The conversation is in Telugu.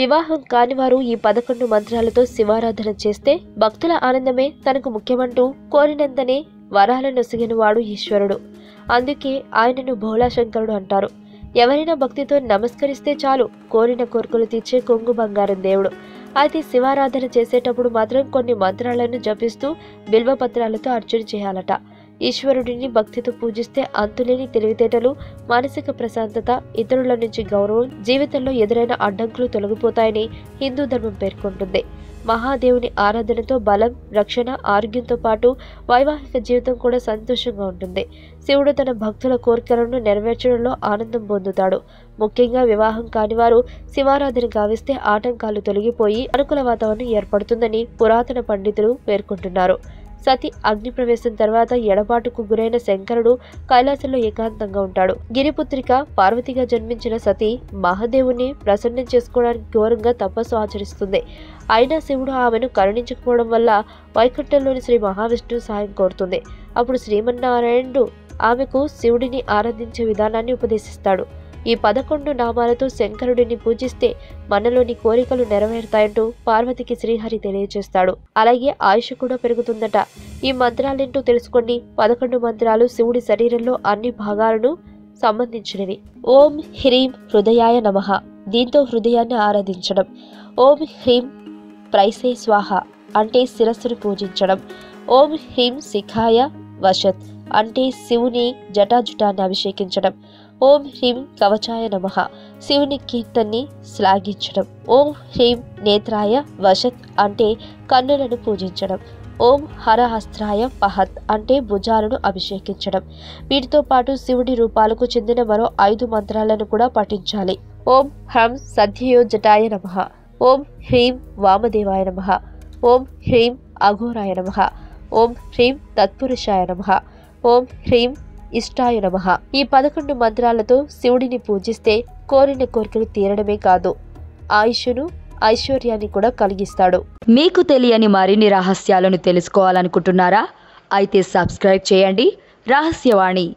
వివాహం కాని వారు ఈ పదకొండు మంత్రాలతో శివారాధన చేస్తే భక్తుల ఆనందమే తనకు ముఖ్యమంటూ కోరినంతనే వరాలను నొసిగినవాడు ఈశ్వరుడు. అందుకే ఆయనను భోళాశంకరుడు అంటారు. ఎవరైనా భక్తితో నమస్కరిస్తే చాలు కోరిన కోరికలు తీర్చే కొంగు బంగారం దేవుడు. అయితే శివారాధన చేసేటప్పుడు మాత్రం కొన్ని మంత్రాలను జపిస్తూ బిల్వపత్రాలతో అర్చన చేయాలట. ఈశ్వరుడిని భక్తితో పూజిస్తే అంతులేని తెలివితేటలు మానసిక ప్రశాంతత ఇతరుల నుంచి గౌరవం జీవితంలో ఎదురైన అడ్డంకులు తొలగిపోతాయని హిందూ ధర్మం పేర్కొంటుంది. మహాదేవుని ఆరాధనతో బలం రక్షణ ఆరోగ్యంతో పాటు వైవాహిక జీవితం కూడా సంతోషంగా ఉంటుంది. శివుడు తన భక్తుల కోరికలను నెరవేర్చడంలో ఆనందం పొందుతాడు. ముఖ్యంగా వివాహం కాని వారు శివారాధన గావిస్తే ఆటంకాలు తొలగిపోయి అనుకూల వాతావరణం ఏర్పడుతుందని పురాతన పండితులు పేర్కొంటున్నారు. సతి అగ్ని ప్రవేశం తర్వాత ఎడబాటుకు గురైన శంకరుడు కైలాసంలో ఏకాంతంగా ఉంటాడు. గిరిపుత్రిక పార్వతిగా జన్మించిన సతి మహాదేవుని ప్రసన్నం చేసుకోవడానికి ఘోరంగా తపస్సు ఆచరిస్తుంది. అయినా శివుడు ఆమెను కరుణించకపోవడం వల్ల వైకుంఠంలోని శ్రీ మహావిష్ణువు సహాయం కోరుతుంది. అప్పుడు శ్రీమన్నారాయణుడు ఆమెకు శివుడిని ఆరాధించే విధానాన్ని ఉపదేశిస్తాడు. ఈ పదకొండు నామాలతో శంకరుడిని పూజిస్తే మనలోని కోరికలు నెరవేరుతాయంటూ పార్వతికి శ్రీహరి తెలియజేస్తాడు అలాగే ఆయుష్ కూడా పెరుగుతుందట. ఈ మంత్రాలేంటో తెలుసుకోండి పదకొండు మంత్రాలు శివుడి శరీరంలో అన్ని భాగాలను సంబంధించినవి. ఓం హ్రీం హృదయాయ నమః. దీంతో హృదయాన్ని ఆరాధించడం. ఓం హ్రీం ప్రైసే స్వాహ. అంటే శిరస్సును పూజించడం. ఓం హ్రీం శిఖాయ వశత్. అంటే శివుని జటాజుటాన్ని అభిషేకించడం. ఓం హ్రీం కవచాయ నమః. శివుని కీర్తన్ని శ్లాఘించడం. ఓం హ్రీం నేత్రాయ వశత్ అంటే కన్నులను పూజించడం. ఓం హరహస్త్రాయ పహత్ అంటే భుజాలను అభిషేకించడం. వీటితో పాటు శివుడి రూపాలకు చెందిన మరో ఐదు మంత్రాలను కూడా పఠించాలి. ఓం హ్రం సధ్యయోజటాయ జటాయ నమః. ఓం హ్రీం వామదేవాయ నమః. ఓం హ్రీం అఘోరాయ నమః. ఓం హ్రీం తత్పురుషాయ నమః. ఓం హ్రీం ఇష్టాయ నమః. ఈ పదకొండు మంత్రాలతో శివుడిని పూజిస్తే కోరిన కోరికలు తీరడమే కాదు ఆయుషును ఐశ్వర్యాన్ని కూడా కలిగిస్తాడు. మీకు తెలియని మరిన్ని రహస్యాలను తెలుసుకోవాలనుకుంటున్నారా? అయితే సబ్స్క్రైబ్ చేయండి. రహస్యవాణి.